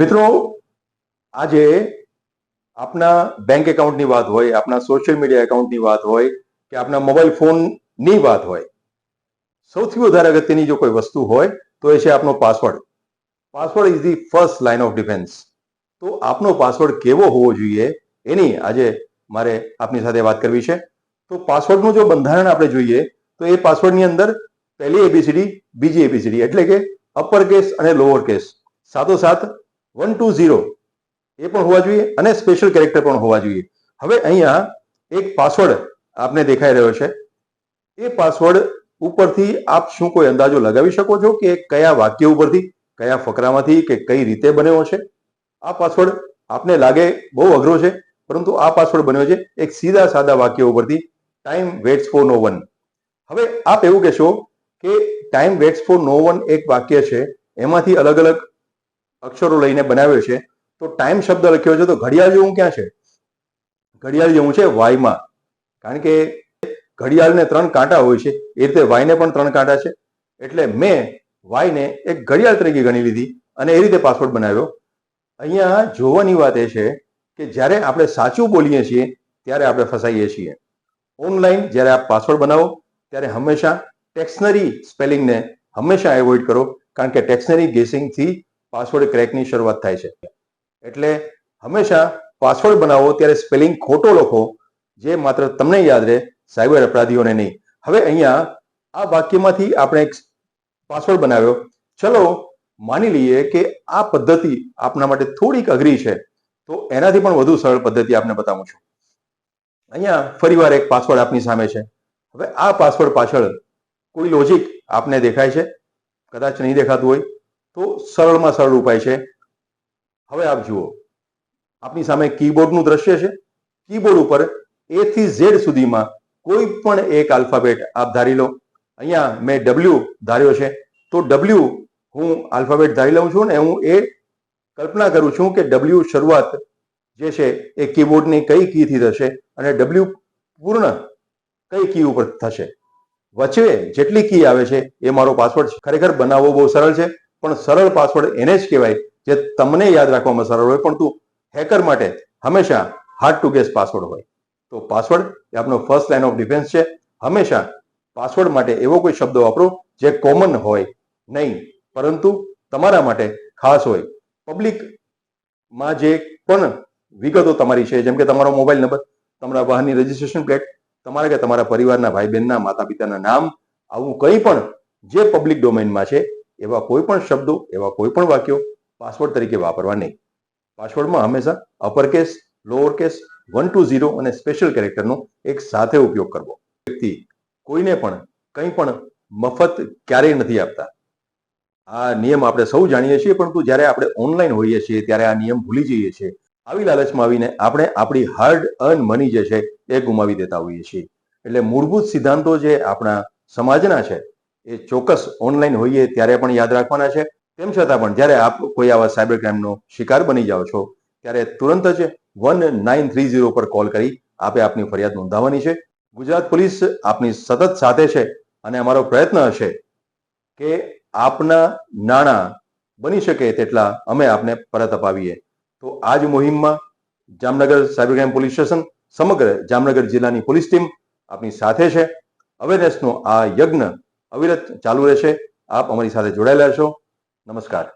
મિત્રો, આજે આપના બેંક એકાઉન્ટની વાત હોય, આપના સોશિયલ મીડિયા એકાઉન્ટની વાત હોય, કે આપના મોબાઈલ ફોનની વાત હોય, સૌથી વધારે અગત્યની જો કોઈ વસ્તુ હોય, તો એ છે આપનો password password is the first line of defence તો આપનો પાસવર્ડ કેવો હોવો જોઈએ, એની આજે મારે આપની સાથે વાત કરવી છે. તો પાસવર્ડનું જો બંધારણ આપણે જોઈએ, તો એ પાસવર્ડની અંદર પહેલી એબીસીડી બીજી એબીસીડી એટલે કે અપર કેસ અને લોઅર કેસ સાથોસાથ વન ટુ ઝીરો. એ પણ હોવા જોઈએ અને સ્પેશિયલ કેરેક્ટર પણ હોવા જોઈએ. હવે અહીંયા એક પાસવર્ડ આપને દેખાઈ રહ્યો છે. એ પાસવર્ડ ઉપરથી આપ શું કોઈ અંદાજો લગાવી શકો છો કે કયા વાક્ય ઉપરથી, કયા ફકરામાંથી કે કઈ રીતે બન્યો છે? આ પાસવર્ડ આપને લાગે બહુ અઘરો છે, પરંતુ આ પાસવર્ડ બન્યો છે એક સીધા સાદા વાક્ય ઉપરથી time waits for no one હવે આપ એવું કહેશો કે time waits for no one એક વાક્ય છે, એમાંથી અલગ અલગ અક્ષરો લઈને બનાવ્યો છે, તો ટાઈમ શબ્દ લખ્યો છે, તો ઘડિયાળ જેવું ક્યાં છે? ઘડિયાળ જેવું છે વાયમાં. કારણ કે ઘડિયાળને ત્રણ કાંટા હોય છે, એ રીતે વાયને પણ ત્રણ કાંટા છે. એટલે મેં વાયને એક ઘડિયાળ તરીકે ગણી લીધી અને એ રીતે પાસવર્ડ બનાવ્યો. અહીંયા જોવાની વાત એ છે કે જ્યારે આપણે સાચું બોલીએ છીએ, ત્યારે આપણે ફસાઈએ છીએ. ઓનલાઈન જ્યારે આપ પાસવર્ડ બનાવો, ત્યારે હંમેશા ટેક્સનરી સ્પેલિંગને હંમેશા એવોઇડ કરો. કારણ કે ટેક્સનરી ગેસિંગથી પાસવર્ડ ક્રેકની શરૂઆત થાય છે. એટલે હંમેશા પાસવર્ડ બનાવો ત્યારે સ્પેલિંગ ખોટો લખો, જે માત્ર તમને યાદ રહે, સાયબર અપરાધીઓને નહીં. હવે અહીંયા આ વાક્યમાંથી આપણે એક પાસવર્ડ બનાવ્યો. ચલો માની લઈએ કે આ પદ્ધતિ આપના માટે થોડીક અઘરી છે, તો એનાથી પણ વધુ સરળ પદ્ધતિ આપને બતાવું છું. અહીંયા ફરીવાર એક પાસવર્ડ આપની સામે છે. હવે આ પાસવર્ડ પાછળ કોઈ લોજિક આપને દેખાય છે? કદાચ નહીં દેખાતું હોય. તો સરળમાં સરળ ઉપાય છે. હવે આપ જુઓ, આપની સામે કીબોર્ડનું દ્રશ્ય છે. કીબોર્ડ ઉપર એ થી ઝેડ સુધીમાં કોઈ પણ એક આલ્ફાબેટ આપ ધારી લો. અહીંયા મેં ડબલ્યુ ધાર્યો છે. તો ડબલ્યુ હું આલ્ફાબેટ ધારી લઉં છું ને હું એ કલ્પના કરું છું કે ડબલ્યુ શરૂઆત જે છે એ કીબોર્ડની કઈ કીથી થશે અને ડબલ્યુ પૂર્ણ કઈ કી ઉપર થશે. વચ્ચે જેટલી કી આવે છે એ મારો પાસવર્ડ ખરેખર બનાવવો બહુ સરળ છે. પણ સરળ પાસવર્ડ એને જ કહેવાય જે તમને યાદ રાખવામાં સરળ હોય, પણ તું હેકર માટે હંમેશા હાર્ડ ટુ ગેસ પાસવર્ડ હોય. તો પાસવર્ડ એ આપનો ફર્સ્ટ લાઇન ઓફ ડિફેન્સ છે. હંમેશા પાસવર્ડ માટે એવો કોઈ શબ્દ વાપરો જે કોમન હોય નહીં, પરંતુ તમારા માટે ખાસ હોય. પબ્લિકમાં જે પણ વિગતો તમારી છે, જેમ કે તમારો મોબાઈલ નંબર તમારા વાહનની રજીસ્ટ્રેશન પ્લેટ તમારા કે તમારા પરિવારના ભાઈ બહેનના માતા પિતાના નામ, આવું કંઈ પણ જે પબ્લિક ડોમેનમાં છે એવા કોઈ પણ શબ્દો, એવા કોઈ પણ વાક્યો પાસવર્ડ તરીકે વાપરવા નહીં. પાસવર્ડમાં હંમેશા upper case lower case one two zero અને સ્પેશિયલ કેરેક્ટરનો એક સાથે ઉપયોગ કરવો. વ્યક્તિ કોઈને પણ કંઈ પણ મફત ક્યારેય નથી આપતા. આ નિયમ આપણે સૌ જાણીએ છીએ, પરંતુ જ્યારે આપણે ઓનલાઈન હોઈએ છીએ, ત્યારે આ નિયમ ભૂલી જઈએ છીએ. આવી લાલચમાં આવીને આપણે આપણી હાર્ડ અર્ન મની જે છે, એ ગુમાવી દેતા હોઈએ છીએ. એટલે મૂળભૂત સિદ્ધાંતો જે આપણા સમાજના છે એ ચોક્કસ ઓનલાઈન હોઈએ ત્યારે પણ યાદ રાખવાના છે. તેમ છતાં પણ જ્યારે આપ કોઈ આવા સાયબર ક્રાઇમનો શિકાર બની જાઓ છો, ત્યારે તુરંત જ વન નાઇન થ્રી ઝીરો પર કોલ કરી આપે આપની ફરિયાદ નોંધાવવાની છે. ગુજરાત પોલીસ આપની સતત સાથે છે અને અમારો પ્રયત્ન હશે કે આપના નાણાં બની શકે તેટલા અમે આપને પરત અપાવીએ. તો આ જ મુહિમમાં Jamnagar cyber crime police station સમગ્ર જામનગર જિલ્લાની પોલીસ ટીમ આપની સાથે છે. અવેરનેસનો આ યજ્ઞ અવિરત ચાલુ રહેશે. આપ અમારી સાથે જોડાયેલા છો નમસ્કાર.